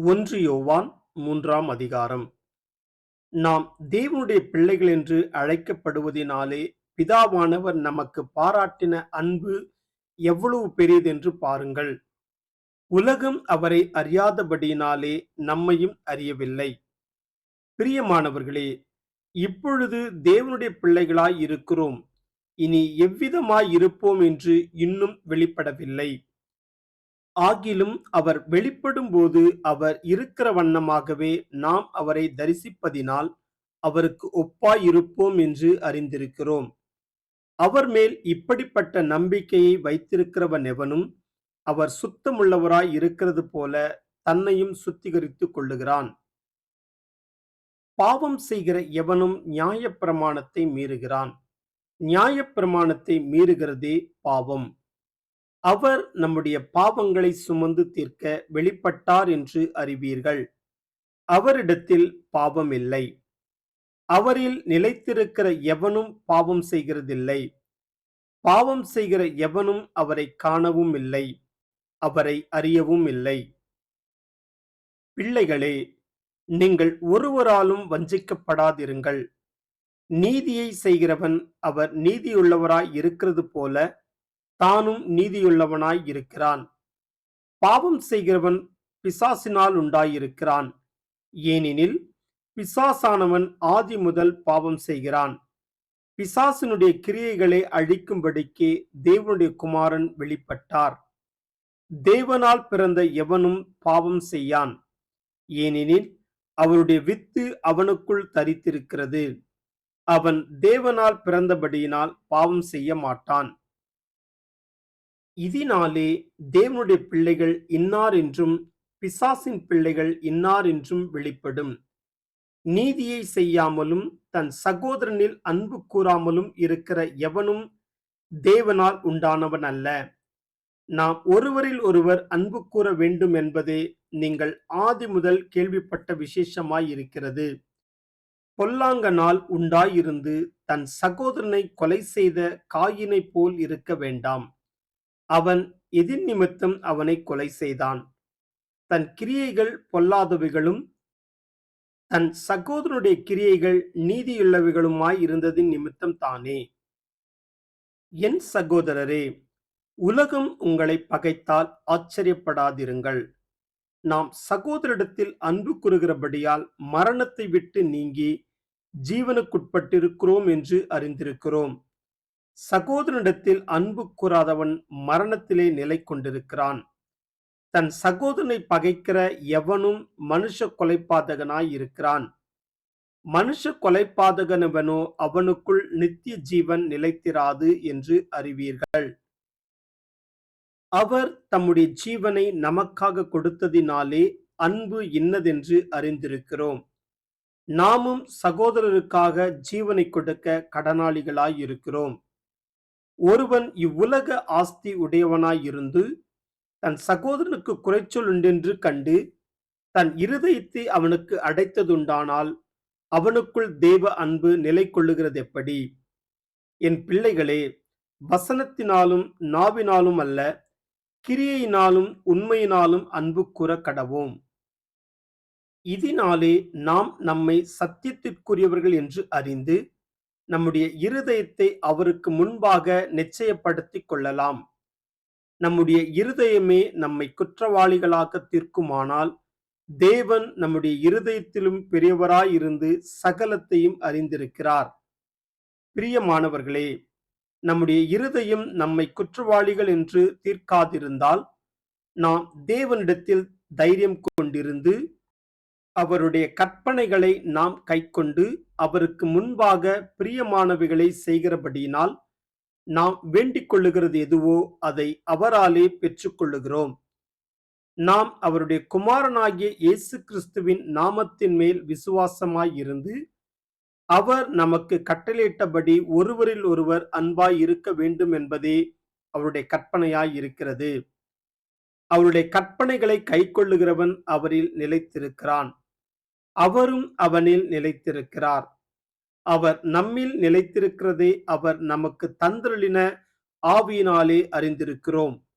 ஒன்று யோவான் மூன்றாம் அதிகாரம். நாம் தேவனுடைய பிள்ளைகள் என்று அழைக்கப்படுவதினாலே பிதாவானவர் நமக்கு பாராட்டின அன்பு எவ்வளவு பெரியதென்று பாருங்கள். உலகம் அவரை அறியாதபடியினாலே நம்மையும் அறியவில்லை. பிரியமானவர்களே இப்பொழுது தேவனுடைய பிள்ளைகளாய் இருக்கிறோம். இனி எவ்விதமாய் இருப்போம் என்று இன்னும் வெளிப்படவில்லை. ஆகிலும் அவர் வெளிப்படும்போது அவர் இருக்கிற வண்ணமாகவே நாம் அவரை தரிசிப்பதினால் அவருக்கு ஒப்பாய் இருப்போம் என்று அறிந்திருக்கிறோம். அவர் மேல் இப்படிப்பட்ட நம்பிக்கையை வைத்திருக்கிறவன் எவனும் அவர் சுத்தமுள்ளவராய் இருக்கிறது போல தன்னையும் சுத்திகரித்துக் கொள்ளுகிறான். பாவம் செய்கிற எவனும் நியாயப்பிரமாணத்தை மீறுகிறான். நியாயப்பிரமாணத்தை மீறுகிறதே பாவம். அவர் நம்முடைய பாவங்களை சுமந்து தீர்க்க வெளிப்பட்டார் என்று அறிவீர்கள். அவரிடத்தில் பாவம் இல்லை. அவரில் நிலைத்திருக்கிற எவனும் பாவம் செய்கிறதில்லை. பாவம் செய்கிற எவனும் அவரை காணவும் இல்லை. அவரை அறியவும் இல்லை. பிள்ளைகளே நீங்கள் ஒருவராலும் வஞ்சிக்கப்படாதிருங்கள். நீதியை செய்கிறவன் அவர் நீதியுள்ளவராய் இருக்கிறது போல தானும் நீதியுள்ளவனாய் இருக்கிறான். பாவம் செய்கிறவன் பிசாசினால் உண்டாயிருக்கிறான். ஏனெனில் பிசாசானவன் ஆதி முதல் பாவம் செய்கிறான். பிசாசினுடைய கிரியைகளை அழிக்கும்படிக்கு தேவனுடைய குமாரன் வெளிப்பட்டார். தேவனால் பிறந்த எவனும் பாவம் செய்யான். ஏனெனில் அவருடைய வித்து அவனுக்குள் தரித்திருக்கிறது. அவன் தேவனால் பிறந்தபடியினால் பாவம் செய்ய மாட்டான். இதனாலே தேவனுடைய பிள்ளைகள் இன்னார் என்றும் பிசாசின் பிள்ளைகள் இன்னார் என்றும் வெளிப்படும். நீதியை செய்யாமலும் தன் சகோதரனில் அன்பு கூறாமலும் இருக்கிற எவனும் தேவனால் உண்டானவன் அல்ல. நாம் ஒருவரில் ஒருவர் அன்பு கூற வேண்டும் என்பதே நீங்கள் ஆதி முதல் கேள்விப்பட்ட விசேஷமாய் இருக்கிறது. பொல்லாங்கனால் உண்டாயிருந்து தன் சகோதரனை கொலை செய்த காயினை போல் இருக்க வேண்டாம். அவன் எதிர் நிமித்தம் அவனை கொலை செய்தான். தன் கிரியைகள் பொல்லாதவைகளும் தன் சகோதரனுடைய கிரியைகள் நீதியுள்ளவைகளுமாய் இருந்ததின் நிமித்தம் தானே. என் சகோதரரே உலகம் உங்களை பகைத்தால் ஆச்சரியப்படாதிருங்கள். நாம் சகோதரிடத்தில் அன்பு கூறுகிறபடியால் மரணத்தை விட்டு நீங்கி ஜீவனுக்குட்பட்டிருக்கிறோம் என்று அறிந்திருக்கிறோம். சகோதரனிடத்தில் அன்பு கூறாதவன் மரணத்திலே நிலை கொண்டிருக்கிறான். தன் சகோதரனை பகைக்கிற எவனும் மனுஷ கொலைப்பாதகனாய் இருக்கிறான். மனுஷ கொலைப்பாதகனவனோ அவனுக்குள் நித்திய ஜீவன் நிலைத்திராது என்று அறிவீர்கள். அவர் தம்முடைய ஜீவனை நமக்காக கொடுத்ததினாலே அன்பு இன்னதென்று அறிந்திருக்கிறோம். நாமும் சகோதரருக்காக ஜீவனை கொடுக்க கடனாளிகளாய் இருக்கிறோம். ஒருவன் இவ்வுலக ஆஸ்தி உடையவனாயிருந்து தன் சகோதரனுக்கு குறைச்சொல் உண்டென்று கண்டு தன் இருதயத்தை அவனுக்கு அடைத்ததுண்டானால் அவனுக்குள் தேவ அன்பு நிலை கொள்ளுகிறது எப்படி என் பிள்ளைகளே வசனத்தினாலும் நாவினாலும் அல்ல கிரியையினாலும் உண்மையினாலும் அன்பு கூற கடவோம். இதனாலே நாம் நம்மை சத்தியத்திற்குரியவர்கள் என்று அறிந்து நம்முடைய இருதயத்தை அவருக்கு முன்பாக நிச்சயப்படுத்திக் கொள்ளலாம். நம்முடைய இருதயமே நம்மை குற்றவாளிகளாக தீர்க்குமானால் தேவன் நம்முடைய இருதயத்திலும் பெரியவராயிருந்து சகலத்தையும் அறிந்திருக்கிறார். பிரியமானவர்களே நம்முடைய இருதயம் நம்மை குற்றவாளிகள் என்று தீர்க்காதிருந்தால் நாம் தேவனிடத்தில் தைரியம் கொண்டிருந்து அவருடைய கற்பனைகளை நாம் கைக்கொண்டு அவருக்கு முன்பாக பிரியமானவைகளை செய்கிறபடியினால் நாம் வேண்டிக் கொள்ளுகிறது எதுவோ அதை அவராலே பெற்றுக்கொள்ளுகிறோம். நாம் அவருடைய குமாரனாகிய இயேசு கிறிஸ்துவின் நாமத்தின் மேல் விசுவாசமாய் இருந்து அவர் நமக்கு கட்டளையிட்டபடி ஒருவரில் ஒருவர் அன்பாய் இருக்க வேண்டும் என்பதே அவருடைய கற்பனையாய் இருக்கிறது. அவருடைய கற்பனைகளை கைக்கொள்ளுகிறவன் அவரில் நிலைத்திருக்கிறான். அவரும் அவனில் நிலைத்திருக்கிறார். அவர் நம்மில் நிலைத்திருக்கிறதை அவர் நமக்கு தந்திரளின ஆவியினாலே அறிந்திருக்கிறோம்.